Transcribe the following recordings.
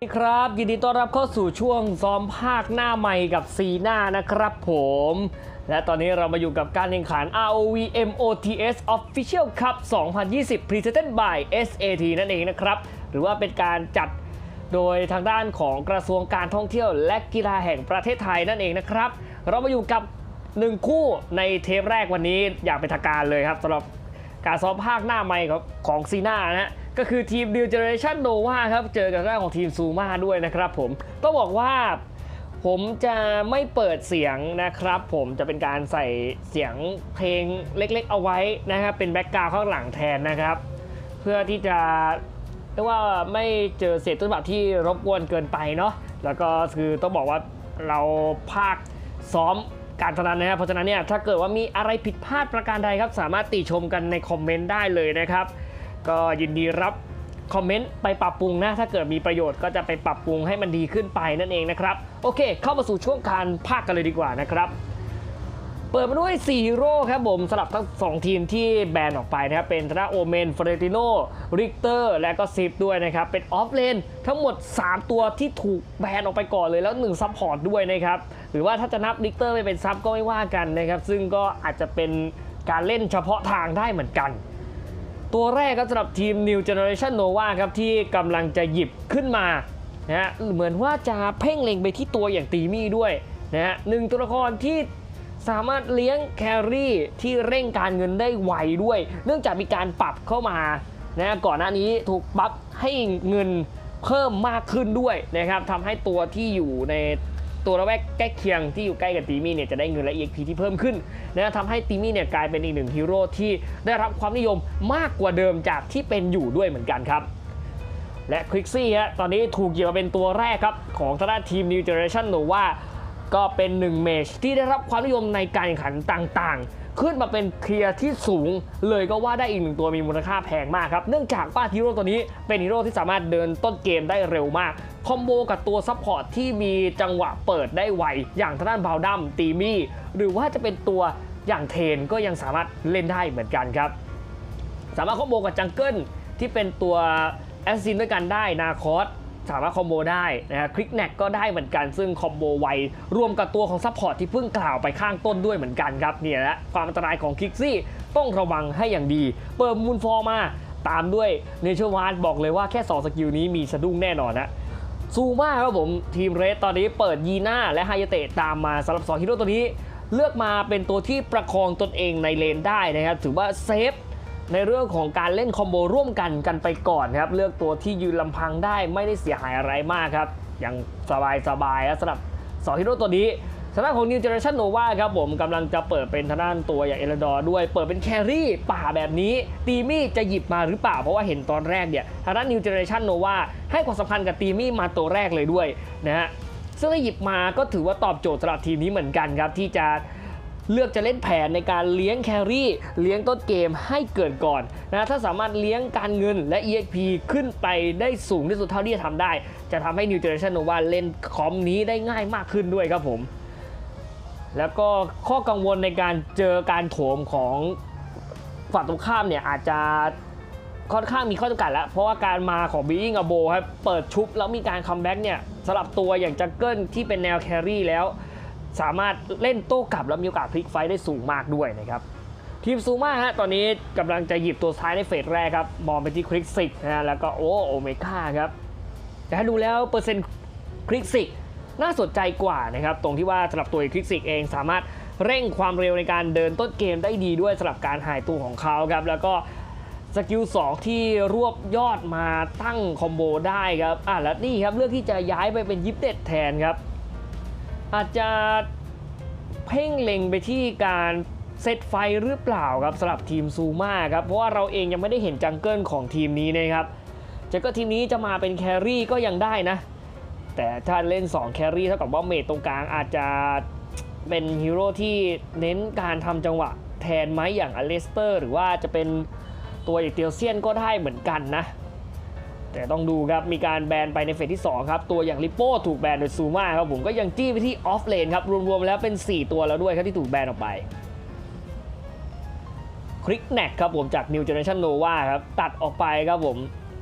สวัสดีครับยินดีต้อนรับเข้าสู่ช่วงซ้อมภาคหน้าใหม่กับซีหน้านะครับผม และตอนนี้เรามาอยู่กับการแข่งขัน ROV MOTS Official Cup 2020 Presented by SAT นั่นเองนะครับ หรือว่าเป็นการจัดโดยทางด้านของกระทรวงการท่องเที่ยวและกีฬาแห่งประเทศไทยนั่นเองนะครับ เรามาอยู่กับหนึ่งคู่ในเทปแรกวันนี้อย่างเป็นทางการเลยครับสำหรับการซ้อมภาคหน้าใหม่ของของซีน่านะฮะ ก็คือทีม New Generation Nova ครับ เจอกับด้านของทีมซูมาด้วยนะครับผม ต้องบอกว่าผมจะไม่เปิดเสียงนะครับผมจะเป็นการใส่เสียงเพลงเล็กๆเอาไว้นะครับ เป็นแบ็กกราวข้างหลังแทนนะครับ เพื่อที่จะเรียกว่าไม่เจอเสียงต้นฉบับที่รบกวนเกินไปเนาะแล้วก็คือต้องบอกว่าเราภาคซ้อมการเท่านั้นนะครับเพราะฉะนั้นเนี่ยถ้าเกิดว่ามีอะไรผิดพลาดประการใดครับ สามารถติชมกันในคอมเมนต์ได้เลยนะครับ ก็ยินดีรับคอมเมนต์ไปปรับปรุงนะ ถ้าเกิดมีประโยชน์ก็จะไปปรับปรุงให้มันดีขึ้นไปนั่นเองนะครับ โอเค เข้ามาสู่ช่วงการภาคกันเลยดีกว่านะครับเปิดมาด้วย4ฮีโร่ครับผมสลับทั้ง 2 ทีมที่แบนออกไปนะครับเป็นธนาโอเมนเฟรติโนริกเตอร์และก็ซิฟด้วยนะครับ เป็นออฟเลนทั้งหมด 3 ตัวที่ถูกแบนออกไปก่อนเลยแล้ว 1 ซัพพอร์ตด้วยนะครับ หรือว่าถ้าจะนับริกเตอร์ไม่เป็นซับก็ไม่ว่ากันนะครับ ซึ่งก็อาจจะเป็นการเล่นเฉพาะทางได้เหมือนกัน ตัวแรกก็สำหรับทีม New Generation Nova ครับที่กำลังจะหยิบขึ้นมานะฮะเหมือนว่าจะเพ่งเล็งไปที่ตัวอย่างตีมี่ด้วยนะฮะหนึ่งตัวละครที่สามารถเลี้ยงแครี่ที่เร่งการเงินได้ไวด้วย เนื่องจากมีการปรับเข้ามานะก่อนหน้านี้ถูกปรับให้เงินเพิ่มมากขึ้นด้วยนะครับทำให้ตัวที่อยู่ใน ตัวละแวกใกล้เคียงที่อยู่ใกล้กับตีมี่เนี่ยจะได้เงินและ EXP ที่เพิ่มขึ้นนะทำให้ตีมี่เนี่ยกลายเป็นอีกหนึ่งฮีโร่ที่ได้รับความนิยมมากกว่าเดิมจากที่เป็นอยู่ด้วยเหมือนกันครับและควิกซี่ฮะตอนนี้ถูกเหยียบมาเป็นตัวแรกครับ ของทางด้านทีม New Generation หรือว่าก็เป็นหนึ่งเมจที่ได้รับความนิยมในการแข่งขันต่างๆ ขึ้นมาเป็นเคลียร์ที่สูง เลยก็ว่าได้อีกหนึ่งตัวมีมูลค่าแพงมากครับ เนื่องจากว่าฮีโร่ตัวนี้เป็นฮีโร่ที่สามารถเดินต้นเกมได้เร็วมากคอมโบกับตัวซัพพอร์ตที่มีจังหวะเปิดได้ไว อย่างทางด้านบาวดัมตีมี่ หรือว่าจะเป็นตัวอย่างเทนก็ยังสามารถเล่นได้เหมือนกันครับ สามารถคอมโบกับจังเกิลที่เป็นตัวแอสซินด้วยกันได้นาคอส สามารถคอมโบได้นะฮะคลิกแน็กก็ได้เหมือนกันซึ่งคอมโบไวรวมกับตัวของซัพพอร์ตที่เพิ่งกล่าวไปข้างต้นด้วยเหมือนกันครับเนี่ยแหละความอันตรายของคิกซี่ต้องระวังให้อย่างดี เปิดมูลฟอร์มาตามด้วยเนเชอร์วานบอกเลยว่าแค่ 2 สกิลนี้มีสะดุ้งแน่นอนนะซูมาครับผมทีมเรสตอนนี้เปิดยีน่าและไฮยาเตะตามมาสำหรับ2ฮีโร่ตัวนี้ เลือกมาเป็นตัวที่ประคองตนเองในเลนได้นะครับถือว่าเซฟ ในเรื่องของการเล่นคอมโบร่วมกันกันไปก่อนครับเลือกตัวที่ยืนลำพังได้ไม่ได้เสียหายอะไรมากครับอย่างสบายสบายสำหรับ2ฮีโร่ตัวนี้ทางด้านของ New Generation Nova ครับผมกำลังจะเปิดเป็นทางด้านตัวอย่างเอลดอร์ด้วย เปิดเป็นแครี่ป่าแบบนี้ ตีมี่จะหยิบมาหรือเปล่า เพราะว่าเห็นตอนแรกเนี่ยทางด้าน New Generation Nova ให้ความสำคัญกับตีมี่มาตัวแรกเลยด้วยนะฮะซึ่งถ้าหยิบมาก็ถือว่าตอบโจทย์สำหรับทีมนี้เหมือนกันครับที่จะ เลือกจะเล่นแผนในการเลี้ยงแครี่เลี้ยงต้นเกมให้เกิดก่อนนะถ้าสามารถเลี้ยงการเงินและ EXP ขึ้นไปได้สูงที่สุดเท่าที่จะทำได้ จะทำให้ New Generation Nova เล่นคอมนี้ได้ง่ายมากขึ้นด้วยครับผม แล้วก็ข้อกังวลในการเจอการโถมของฝั่งตรงข้ามเนี่ยอาจจะค่อนข้างมีข้อจำกัดแล้ว เพราะว่าการมาของ Being a b o ครับเปิดชุบแล้วมีการคัมแบ็กเนี่ยสำหรับตัวอย่างจังเกิลที่เป็นแนวแครี่แล้ว สามารถเล่นโต้กลับแล้วมีโอกาสพลิกไฟได้สูงมากด้วยนะครับทีมซูมาฮะตอนนี้กำลังจะหยิบตัวซ้ายในเฟสแรกครับ มองไปที่คลิกซิกนะฮะแล้วก็โอโอเมก้าครับ แต่ถ้าดูแล้วเปอร์เซ็นต์คลิกซิกน่าสนใจกว่านะครับ ตรงที่ว่าสำหรับตัวคลิกซิกเองสามารถเร่งความเร็วในการเดินต้นเกมได้ดีด้วยสำหรับการหายตัวของเขาครับ แล้วก็สกิล2ที่รวบยอดมาตั้งคอมโบได้ครับอะแล้วนี่ครับเลือกที่จะย้ายไปเป็นยิปเต็ดแทนครับ อาจจะเพ่งเล็งไปที่การเซตไฟหรือเปล่าครับสำหรับทีมซูมาครับ เพราะว่าเราเองยังไม่ได้เห็นจังเกิลของทีมนี้นะครับจะก็ทีมนี้จะมาเป็นแครี่ก็ยังได้นะ แต่ถ้าเล่น 2 แครี่เท่ากับว่าเมจตรงกลางอาจจะเป็นฮีโร่ที่เน้นการทำจังหวะแทนไหมอย่างอเลสเตอร์ หรือว่าจะเป็นตัวอย่างเตียวเซียนก็ได้เหมือนกันนะ แต่ต้องดูครับ มีการแบนไปในเฟสที่ 2 ครับ ตัวอย่างลิโป้ถูกแบนโดยซูมาครับผมก็ยังจี้ไปที่ออฟเลนครับ รวมๆแล้วเป็น 4 ตัวแล้วด้วยครับที่ถูกแบนออกไปคลิกแนกครับผมจาก New Generation Nova ครับ ตัดออกไปครับผม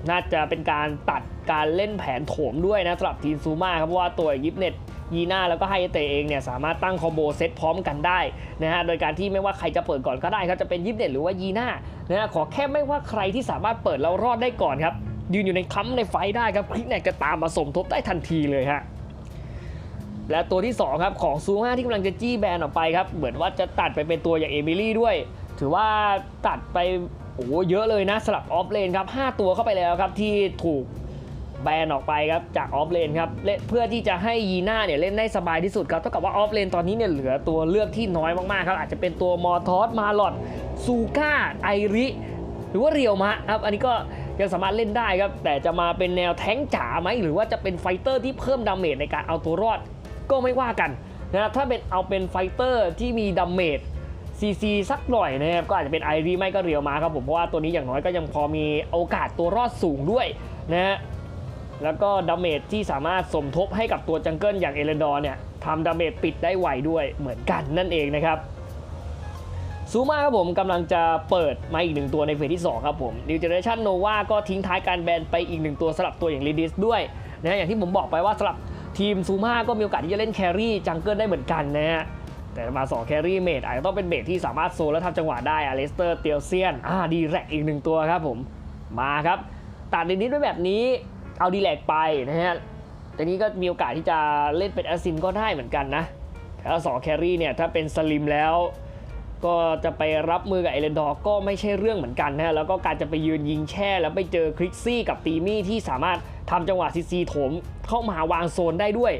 น่าจะเป็นการตัดการเล่นแผนโถมด้วยนะสำหรับทีมซูมาครับเพราะว่าตัวยิปเน็ตยีน่าแล้วก็ไฮเตเองเนี่ยสามารถตั้งคอมโบเซตพร้อมกันได้นะฮะโดยการที่ไม่ว่าใครจะเปิดก่อนก็ได้ครับจะเป็นยิปเน็ตหรือว่ายีน่านะฮะขอแค่ไม่ว่าใครที่สามารถเปิดแล้วรอดได้ก่อนครับ ยืนอยู่ในคัมในไฟได้ครับคลิกแนกจะตามมาสมทบได้ทันทีเลยฮะและตัวที่ 2 ครับ ของซู5ที่กำลังจะจี้แบนออกไปครับ เหมือนว่าจะตัดไปเป็นตัวอย่างเอมิลี่ด้วย ถือว่าตัดไปโอ้เยอะเลยนะสลับออฟเลนครับ5ตัวเข้าไปแล้วครับที่ถูกแบนออกไปครับจากออฟเลนครับเล่นเพื่อที่จะให้ยีน่าเนี่ยเล่นได้สบายที่สุดครับเท่ากับว่าออฟเลนตอนนี้เนี่ยเหลือตัวเลือกที่น้อยมากๆครับอาจจะเป็นตัวมอทอสมาลอดซูก้าไอริหรือว่าเรียวมะครับอันนี้ก็ ยังสามารถเล่นได้ครับ แต่จะมาเป็นแนวแท้งจ๋าไหมหรือว่าจะเป็นไฟเตอร์ที่เพิ่มดาเมจในการเอาตัวรอดก็ไม่ว่ากันนะถ้าเป็นเอาเป็นไฟเตอร์ที่มีดาเมจซีซีสักหน่อยนะครับก็อาจจะเป็นไอรีไม่ก็เรียวมาครับผมเพราะว่าตัวนี้อย่างน้อยก็ยังพอมีโอกาสตัวรอดสูงด้วยนะฮะแล้วก็ดาเมจที่สามารถสมทบให้กับตัวจังเกิลอย่างเอเลนดอร์เนี่ยทำดาเมจปิดได้ไวด้วยเหมือนกันนั่นเองนะครับ ซูมาครับผมกำลังจะเปิดมาอีกหนึ่งตัวในเฟสที่ 2 ครับผม New Generation Nova ก็ทิ้งท้ายการแบนไปอีกหนึ่งตัวสลับตัวอย่าง r ีดิสด้วยนะฮะอย่างที่ผมบอกไปว่าสลับทีมซูมาก็มีโอกาสที่จะเล่นแครี่จังเกิลได้เหมือนกันนะฮะแต่มา2แครี่เมดอาจจะต้องเป็นเมดที่สามารถโซลและทำจังหวะได้อเลสเตอร์เตียวเซียนอ่าดีแรกอีกหนึ่งตัวครับผมมาครับตัดดินิดไว้แบบนี้เอาดีแลกไปนะฮะแต่นี้ก็มีโอกาสที่จะเล่นเป็นแอสซินก็ได้เหมือนกันนะแล้วสองแครี่เนี่ยถ้าเป็นสลิมแล้ว ก็จะไปรับมือกับเอเลนดอร์ก็ไม่ใช่เรื่องเหมือนกันนะฮะแล้วก็การจะไปยืนยิงแช่ แล้วไปเจอคริกซี่กับตีมี่ที่สามารถทำจังหวะซีซีโถมเข้ามาวางโซนได้ด้วย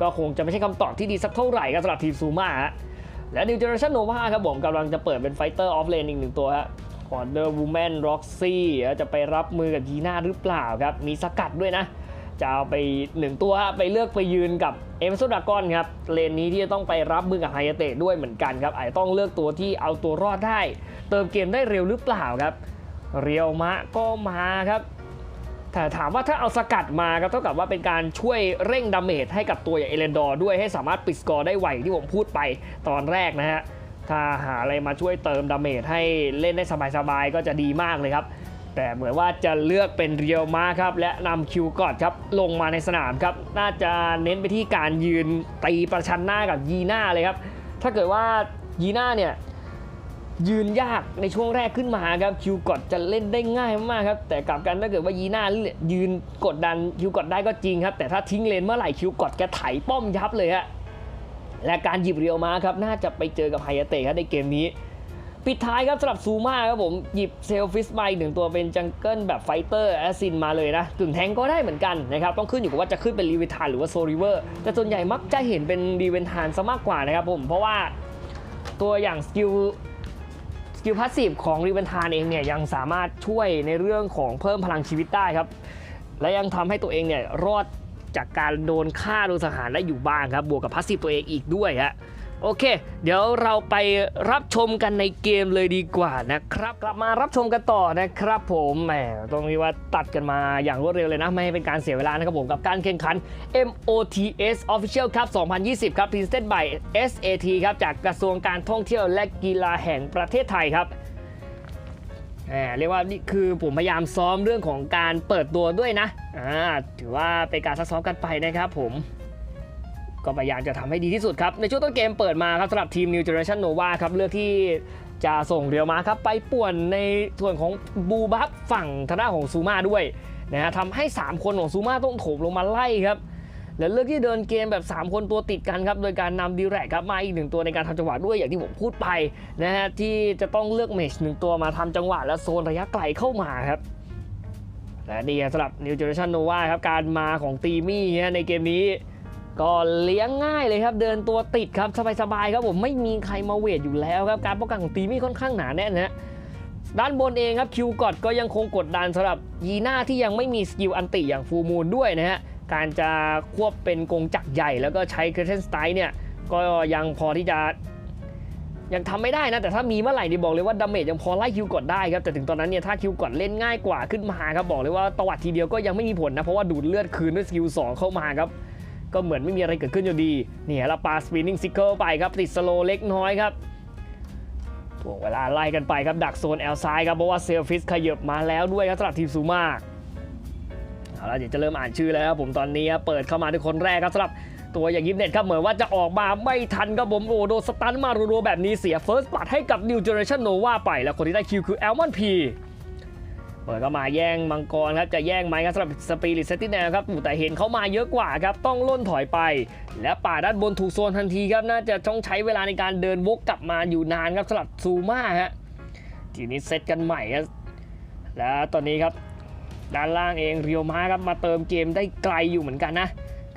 ก็คงจะไม่ใช่คำตอบที่ดีสักเท่าไหร่ครับสำหรับทีมซูมาฮะและ New Generation Nova ครับผมกำลังจะเปิดเป็นไฟเตอร์ออฟเลนอีกหนึ่งตัวฮะ Wonder Woman Roxy จะไปรับมือกับยีน่าหรือเปล่าครับมีสกัดด้วยนะ จะเอาไปหนึ่งตัวไปเลือกไปยืนกับเอมโซดากอนครับเลนนี้ที่จะต้องไปรับมือกับไฮเตะด้วยเหมือนกันครับอาจจะต้องเลือกตัวที่เอาตัวรอดได้ เติมเกมได้เร็วหรือเปล่าครับ เรียวมะก็มาครับแต่ถามว่าถ้าเอาสกัดมาครับเท่ากับว่าเป็นการช่วยเร่งดาเมจให้กับตัวอย่างเอเลนดอร์ด้วยให้สามารถปิดสกอร์ได้ไวที่ผมพูดไปตอนแรกนะฮะถ้าหาอะไรมาช่วยเติมดาเมจให้เล่นได้สบายๆก็จะดีมากเลยครับ แต่เหมือนว่าจะเลือกเป็นเรียวมาครับ และนำคิวกอดครับลงมาในสนามครับ น่าจะเน้นไปที่การยืนตีประชันหน้ากับยีน่าเลยครับ ถ้าเกิดว่ายีน่าเนี่ยยืนยากในช่วงแรกขึ้นมาครับคิวกดจะเล่นได้ง่ายมากครับแต่กลับกันถ้าเกิดว่ายีน่ายืนกดดันคิวกดได้ก็จริงครับ แต่ถ้าทิ้งเลนเมื่อไหร่คิวกดแกไถป้อมยับเลยฮะและการหยิบเรียวมาครับน่าจะไปเจอกับไฮยาเตะครับในเกมนี้ ปิดท้ายครับสำหรับซูมาครับผม หยิบเซลฟิสมาอีกหนึ่งตัวเป็นจังเกิลแบบไฟเตอร์แอซินมาเลยนะกึ่งแทงก็ได้เหมือนกันนะครับ ต้องขึ้นอยู่กับว่าจะขึ้นเป็นรีเวนทานหรือว่าโซริเวอร์แต่ส่วนใหญ่มักจะเห็นเป็นรีเวนทานซะมากกว่านะครับผม เพราะว่าตัวอย่างสกิลสกิลพาสซีฟของรีเวนทานเองเนี่ยยังสามารถช่วยในเรื่องของเพิ่มพลังชีวิตได้ครับ และยังทำให้ตัวเองเนี่ยรอดจากการโดนฆ่าโดนสังหารได้อยู่บ้างครับบวกกับพาสซีฟตัวเองอีกด้วยฮะ โอเค เดี๋ยวเราไปรับชมกันในเกมเลยดีกว่านะครับ กลับมารับชมกันต่อนะครับผมแหมต้องเรียกว่าตัดกันมาอย่างรวดเร็วเลยนะ ไม่ให้เป็นการเสียเวลานะครับผมกับการแข่งขัน MOTS Official Cup 2020 ครับ Presented by SAT ครับ จากกระทรวงการท่องเที่ยวและกีฬาแห่งประเทศไทยครับแหมเรียกว่านี่คือผมพยายามซ้อมเรื่องของการเปิดตัวด้วยนะ อ่า ถือว่าเป็นการซักซ้อมกันไปนะครับผม ก็พยายามจะทำให้ดีที่สุดครับ ในช่วงต้นเกมเปิดมาครับสำหรับทีม New Generation Nova ครับเลือกที่จะส่งเรียวมาครับ ไปป่วนในส่วนของบูบัฟฝั่งทางด้านของซูมาด้วยนะฮะทำให้ 3 คนของซูมาต้องโถมลงมาไล่ครับ แล้วเลือกที่เดินเกมแบบ 3 คนตัวติดกันครับ โดยการนำดีแรกครับมาอีกหนึ่งตัวในการทำจังหวะด้วยอย่างที่ผมพูดไปนะฮะที่จะต้องเลือกเมชหนึ่งตัวมาทำจังหวะและโซนระยะไกลเข้ามาครับและดีสำหรับ New Generation Nova ครับการมาของตีมี่ในเกมนี้ ก็เลี้ยงง่ายเลยครับ เดินตัวติดครับสบายๆครับผมไม่มีใครมาเวทอยู่แล้วครับการป้องกันของตีมี่ค่อนข้างหนาแน่นนะฮะด้านบนเองครับคิวกอดก็ยังคงกดดันสำหรับยีน่าที่ยังไม่มีสกิลอันติอย่างฟูมูลด้วยนะฮะการจะควบเป็นกงจักรใหญ่แล้วก็ใช้เครเทนสไตล์เนี่ยก็ยังพอที่จะยังทำไม่ได้นะ แต่ถ้ามีเมื่อไหร่นี่บอกเลยว่าดาเมจยังพอไล่คิวกดได้ครับ แต่ถึงตอนนั้นเนี่ยถ้าคิวกดเล่นง่ายกว่าขึ้นมาครับบอกเลยว่าตวัดทีเดียวก็ยังไม่มีผลนะ เพราะว่าดูดเลือดคืนด้วยสกิล2เข้ามาครับ ก็เหมือนไม่มีอะไรเกิดขึ้นอยู่ดีเนี่ยเราปาสปินนิ่งซิกเกิลไปครับติดสโลว์เล็กน้อยครับถ่วงเวลาไล่กันไปครับดักโซนแอลซ้ายครับเพราะว่าเซลฟิสขยับมาแล้วด้วยครับสำหรับทีมซูมาเอาละเดี๋ยวจะเริ่มอ่านชื่อแล้วครับผมตอนนี้เปิดเข้ามาด้วยคนแรกครับสำหรับตัวอย่างยิปเน็ตครับเหมือนว่าจะออกมาไม่ทันครับผมโอ้โดสตันมารัวๆแบบนี้เสียเฟิร์สบัตให้กับ New Generation Nova ไป แล้วคนที่ได้คิวคือแอลมอนพี เปิดเข้ามาแย่งมังกรครับจะแย่งไหมครับสำหรับสปิริตเซติแนลครับแต่เห็นเขามาเยอะกว่าครับต้องล่นถอยไป และป่าด้านบนถูกโซนทันทีครับน่าจะต้องใช้เวลาในการเดินวกกลับมาอยู่นานครับสำหรับซูมาฮะทีนี้เซตกันใหม่ครับแล้วตอนนี้ครับด้านล่างเองเรียวมาครับมาเติมเกมได้ไกลอยู่เหมือนกันนะ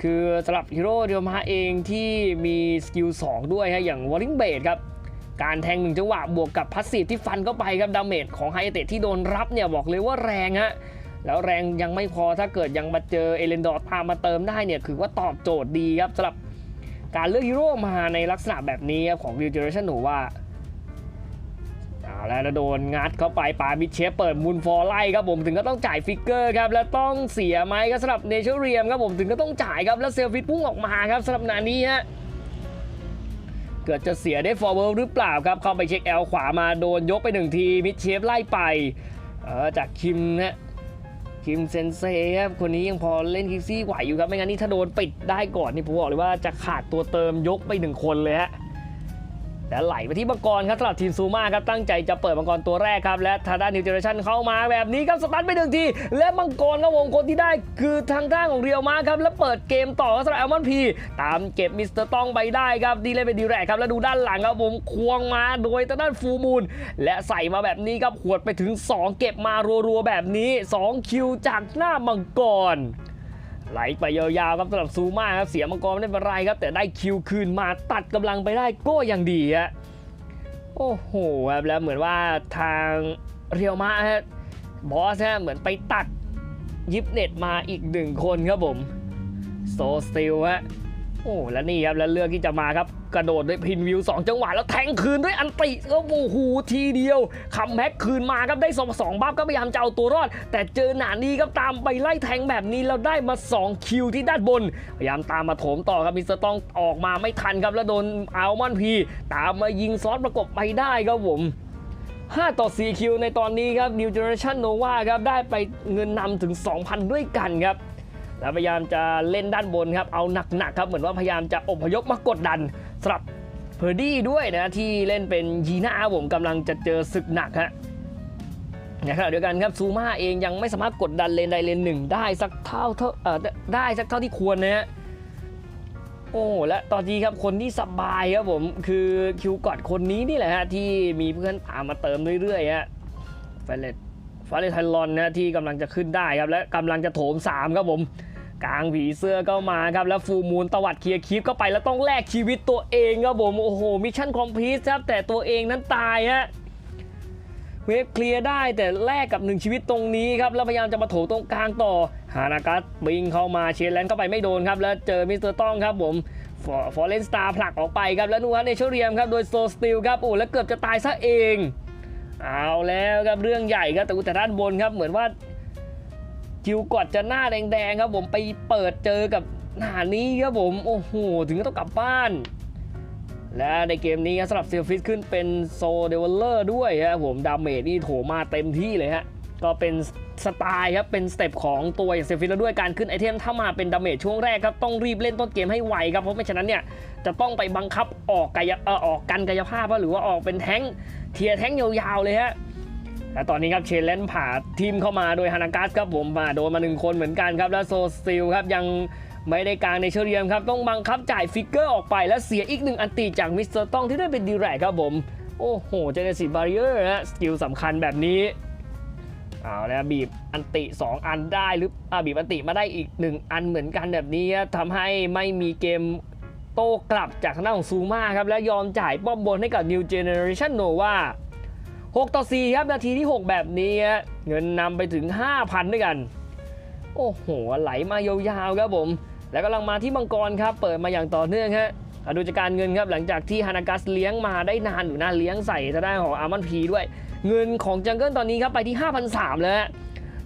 คือสำหรับฮีโร่เรียวมาเองที่มีสกิล2ด้วยฮะอย่างวอลลิงเบดครับ การแทงหนึ่งจังหวะบวกกับพัสซีฟที่ฟันเข้าไปครับดาเมจของไฮเตะที่โดนรับเนี่ยบอกเลยว่าแรงฮะแล้วแรงยังไม่พอถ้าเกิดยังมาเจอเอเลนดอร์ตามมาเติมได้เนี่ยคือว่าตอบโจทย์ดีครับสำหรับการเลือกฮีโร่มาในลักษณะแบบนี้ครับของ Real Generation หนูว่าเอาแล้วโดนงัดเข้าไปปาบิชเชฟเปิดมูลฟอร์ไล่ครับผมถึงก็ต้องจ่ายฟิกเกอร์ครับและต้องเสียไหมครับสำหรับเนเชอร์เรียมครับผมถึงก็ต้องจ่ายครับแล้วเซลฟิตพุ่งออกมาครับสำหรับนานี้ฮะ เกิดจะเสียได้ฟอร์เวิร์หรือเปล่าครับ เข้าไปเช็คแอลขวามาโดนยกไปหนึ่งที มิดเชฟไล่ไปจากคิมนะคิมเซนเซ่ครับคนนี้ยังพอเล่นคิกซี่ไหวอยู่ครับ ไม่งั้นนี่ถ้าโดนปิดได้ก่อนนี่ผมบอกเลยว่าจะขาดตัวเติมยกไปหนึ่งคนเลยฮะ และไหลไปที่มังกรครับสำหรับทีมซูมาครับตั้งใจจะเปิดมังกรตัวแรกครับและทางด้านนิวเจเนชันเข้ามาแบบนี้ครับสตันไปหนึ่งที และมังกรครับวงคนที่ได้คือทางด้านของเรียวมาครับและเปิดเกมต่อครับสำหรับแอลมอนพีตามเก็บมิสเตอร์ต้องไปได้ครับดีเลยเป็นดีแรกครับแล้วดูด้านหลังครับผมควงมาโดยทางด้านฟูมูลและใส่มาแบบนี้ครับขวดไปถึง 2 เก็บมารัวๆแบบนี้ 2 คิวจากหน้ามังกร ไหลไปยาวๆครับสำหรับซูมาครับเสียมังกรไม่ได้เป็นไรครับ แต่ได้คิวคืนมาตัดกำลังไปได้ก็ยังดีฮะโอ้โหครับแล้วเหมือนว่าทางเรียวมาฮะบอสฮะเหมือนไปตัดยิปเน็ตมาอีกหนึ่งคนครับผมโซสติลฮะ โอ้แล้วนี่ครับแล้วเลือกที่จะมาครับ กระโดดด้วยพินวิว 2 จังหวะแล้วแทงคืนด้วยอันติก็โอ้โหทีเดียวคัมแบ็กคืนมาครับได้สองสองบัฟก็พยายามจะเอาตัวรอด แต่เจอหนานี้ครับตามไปไล่แทงแบบนี้แล้วได้มา 2 คิวที่ด้านบน พยายามตามมาโถมต่อครับมิสเตอร์ต้องออกมาไม่ทันครับแล้วโดนอัลมอนพี ตามมายิงซอสประกบไปได้ครับผม5 ต่อ 4 คิวในตอนนี้ครับ New Generation Nova ครับได้ไปเงินนำถึง 2,000 ด้วยกันครับ แล้วพยายามจะเล่นด้านบนครับ เอาหนักๆครับ เหมือนว่าพยายามจะอพยพมากดดันสำหรับเพอร์ดี้ด้วยนะที่เล่นเป็นยีน่าผมกำลังจะเจอศึกหนักฮะในขณะเดียวกันครับซูมาเองยังไม่สามารถกดดันเลนใดเลนหนึ่งได้สักเท่าเท่าเอ่อได้สักเท่าที่ควรนะฮะโอ้และตอนนี้ครับคนที่สบายครับผมคือคิวกอดคนนี้นี่แหละฮะที่มีเพื่อนตามมาเติมเรื่อยๆฮะเฟาเลต ฟาเลตไทลอนนะที่กำลังจะขึ้นได้ครับและกำลังจะโถม 3 ครับผม กลางผีเสื้อก็มาครับ แล้วฟูมูลตวัดเคลียร์คีฟเข้าไปแล้วต้องแลกชีวิตตัวเองครับผม โอ้โห มิชชั่นคอมพลีทครับ แต่ตัวเองนั้นตายฮะเวฟเคลียร์ได้แต่แลกกับหนึ่งชีวิตตรงนี้ครับ แล้วพยายามจะมาโถตรงกลางต่อฮานากัสบิงเข้ามาเชนแลนเข้าไปไม่โดนครับ แล้วเจอมิสเตอร์ต้องครับผมฟอฟอร์เรนสตาร์ผลักออกไปครับแล้วนูฮันเนเชอเรียมครับโดยโซสติลครับโอ้แล้วเกือบจะตายซะเอง เอาแล้วครับเรื่องใหญ่ครับแต่อุยแต่ด้านบนครับเหมือนว่าคิวกอดจะหน้าแดงๆครับ ผมไปเปิดเจอกับหน้านี้ครับผมโอ้โหถึงก็ต้องกลับบ้าน และในเกมนี้ครับสำหรับเซลฟิสขึ้นเป็นโซเดเวลเลอร์ด้วยครับผมดาเมจนี่โถมาเต็มที่เลยฮะ ก็เป็นสไตล์ครับ เป็นสเต็ปของตัวอย่างเซฟิสแล้วด้วยการขึ้นไอเทมถ้ามาเป็นดาเมจช่วงแรกครับต้องรีบเล่นต้นเกมให้ไวครับ เพราะไม่ฉะนั้นเนี่ยจะต้องไปบังคับออกกายเออออกกันกายภาพหรือว่าออกเป็นแท้งเทียแท้งยาวๆเลยฮะและตอนนี้ครับเชนเลนผ่าทีมเข้ามาโดยฮานากัสครับผมมาโดนมาหนึ่งคนเหมือนกันครับ แล้วโซสติลครับยังไม่ได้กลางในเชอเรียมครับ ต้องบังคับจ่ายฟิกเกอร์ออกไปและเสียอีกหนึ่งอันตีจากมิสเตอร์ต้องที่ได้เป็นดีแรกครับผม โอ้โหเจเนซิบาริเออร์ฮะสกิลสำคัญแบบนี้ เอาแล้วบีบอันติ 2 อันได้หรืออบีบอันติมาได้อีก 1 อันเหมือนกันแบบนี้ครับทำให้ไม่มีเกมโต้กลับจากทางด้านของซูมาครับ และยอมจ่ายป้อมบนให้กับ New Generation Nova 6 ต่อ 4 ครับนาทีที่ 6 แบบนี้ เงินนำไปถึง 5,000 ด้วยกัน โอ้โห ไหลมายาวๆครับผม แล้วกำลังมาที่มังกรครับ เปิดมาอย่างต่อเนื่องฮะอะดูจากการเงินครับ หลังจากที่ฮานากัสเลี้ยงมาได้นานอยู่นะเลี้ยงใส่ทางด้านของอาร์มอนพีด้วย เงินของจังเกิลตอนนี้ครับไปที่5,300แล้วฮะ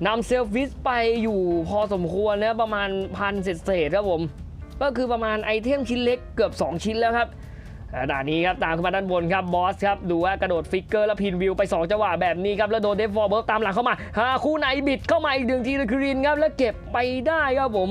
นำเซลฟิสไปอยู่พอสมควรนะประมาณพันเศษๆครับผม ก็คือประมาณไอเทมชิ้นเล็กเกือบ 2 ชิ้นแล้วครับขณะนี้ครับตามขึ้นมาด้านบนครับบอสครับดูว่ากระโดดฟิกเกอร์แล้วพินวิวไป2จังหวะแบบนี้ครับแล้วโดนเดฟฟอร์เบิร์ตามหลังเข้ามาหาคู่ไหนบิดเข้ามาอีกหนึ่งทีเลครินครับแล้วเก็บไปได้ครับผม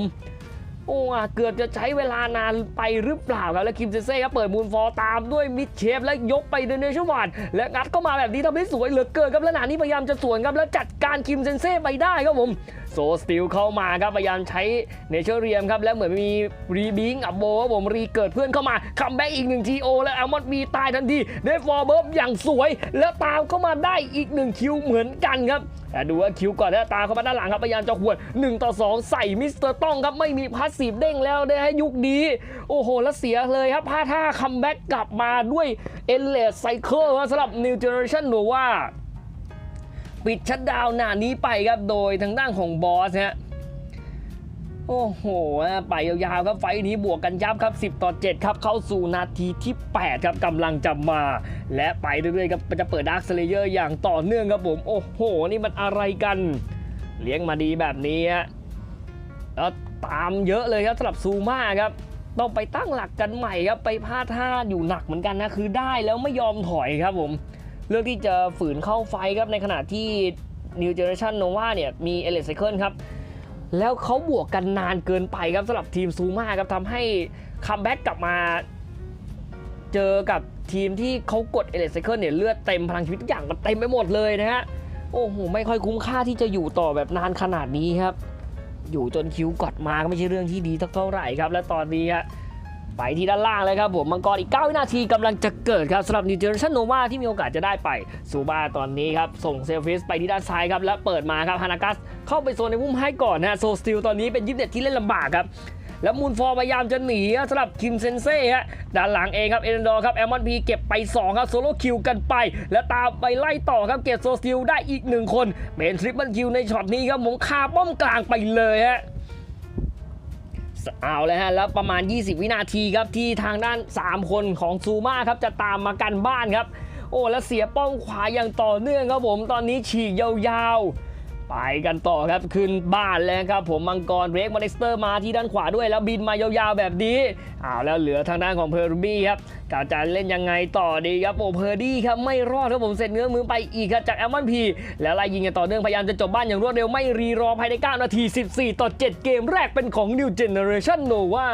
โอ้เกือบจะใช้เวลานานไปหรือเปล่าครับ แล้วคิมเซเซ่ครับเปิดมูลฟอร์ตามด้วยมิดเชฟและยกไปเดนเนชั่นวันและงัดเข้ามาแบบนี้ทำให้สวยเหลือเกินครับแล้วหนานี้พยายามจะสวนครับแล้วจัดการคิมเซนเซ่ไปได้ครับผมโซสติลเข้ามาครับพยายามใช้เนเชอร์เรียมครับแล้วเหมือนมีรีบิงอับโบครับผมรีเกิดเพื่อนเข้ามาคัมแบ็กอีกหนึ่งทีโอแล้วอัลมอนด์มีตายทันทีเดฟฟอร์เบิร์บอย่างสวย แล้วตามเข้ามาได้อีกหนึ่งคิวเหมือนกันครับแต่ดูว่าคิวก่อนแล้วตามเข้ามาด้านหลังครับพยายามจะหวด1ต่อ2 ใส่มิสเตอร์ต้องครับไม่มีพาสซีฟเด้งแล้วได้ให้ยุคนี้ โอ้โห แล้วเสียเลยครับพาท่าคัมแบ็กกลับมาด้วยเอเลสไซเคิลสำหรับ New Generation หนูว่า ปิดชัดดาวน์หน้านี้ไปครับ โดยทางด้านของบอสฮะโอ้โห ไปยาวๆครับไฟนี้บวกกันยับครับ 10 ต่อ 7 ครับ เข้าสู่นาทีที่ 8 ครับกำลังจะมา และไปเรื่อยๆครับจะเปิดดาร์คสเลเยอร์อย่างต่อเนื่องครับผม โอ้โห นี่มันอะไรกัน เลี้ยงมาดีแบบนี้แล้วามเยอะเลยครับสำหรับซูมาครับต้องไปตั้งหลักกันใหม่ครับไปพลาดท่าอยู่หนักเหมือนกันนะคือได้แล้วไม่ยอมถอยครับผมเลือกที่จะฝืนเข้าไฟครับในขณะที่ New Generation Nova เนี่ยมีเอเลสไซเคิลครับแล้วเขาบวกกันนานเกินไปครับสำหรับทีมซูมาครับทำให้คัมแบ็กกลับมา เจอกับทีมที่เขากดเอเลสไซเคิลเนี่ยเลือดเต็มพลังชีวิตทุกอย่างมันเต็มไปหมดเลยนะฮะโอ้โหไม่ค่อยคุ้มค่าที่จะอยู่ต่อแบบนานขนาดนี้ครับ อยู่จนคิวกดมาก็ไม่ใช่เรื่องที่ดีเท่าไหร่ครับและตอนนี้ฮะไปที่ด้านล่างเลยครับผมมังกรอีก 9 วินาทีกำลังจะเกิดครับสำหรับนิวเจอร์ชันโนวาที่มีโอกาสจะได้ไปซูบาตอนนี้ครับส่งเซลฟิสไปที่ด้านซ้ายครับและเปิดมาครับฮานากัสเข้าไปโซนในมุมให้ก่อนนะฮะโซสติลตอนนี้เป็นยิปเด็ดที่เล่นลำบากครับ แล้วมูนฟอร์พยายามจะหนีสำหรับคิมเซนเซ่ฮะด้านหลังเองครับเอเดนดอร์ครับแอมมอนพีเก็บไป 2 ครับโซโล่คิวกันไป แล้วตามไปไล่ต่อครับเก็บโซสติลได้อีกหนึ่งคน เป็นทริปเปิลคิวในช็อตนี้ครับผมคาป้อมกลางไปเลยฮะเอาเลยฮะแล้วประมาณ 20 วินาทีครับที่ทางด้าน 3 คนของซูมาครับจะตามมากันบ้านครับ โอ้แล้วเสียป้องขวาอย่างต่อเนื่องครับผมตอนนี้ฉีกยาวๆ ไปกันต่อครับขึ้นบ้านแล้วครับผมมังกรเรกมาเด็กสเตอร์มาที่ด้านขวาด้วย แล้วบินมายาวๆแบบนี้เอาวแล้วเหลือทางด้านของเพอร์บี้ครับกาจะเล่นยังไงต่อดีครับโอเพอร์ดี้ครับไม่รอดครับผมเสร็จเนื้อมือไปอีกครับจากแอลมอนพีแล้วไล่ยิงกันต่อเนื่องพยายามจะจบบ้านอย่างรวดเร็วไม่รีรอภายใน 9 นาที 14 ต่อ 7 เกมแรกเป็นของ New Generation Nova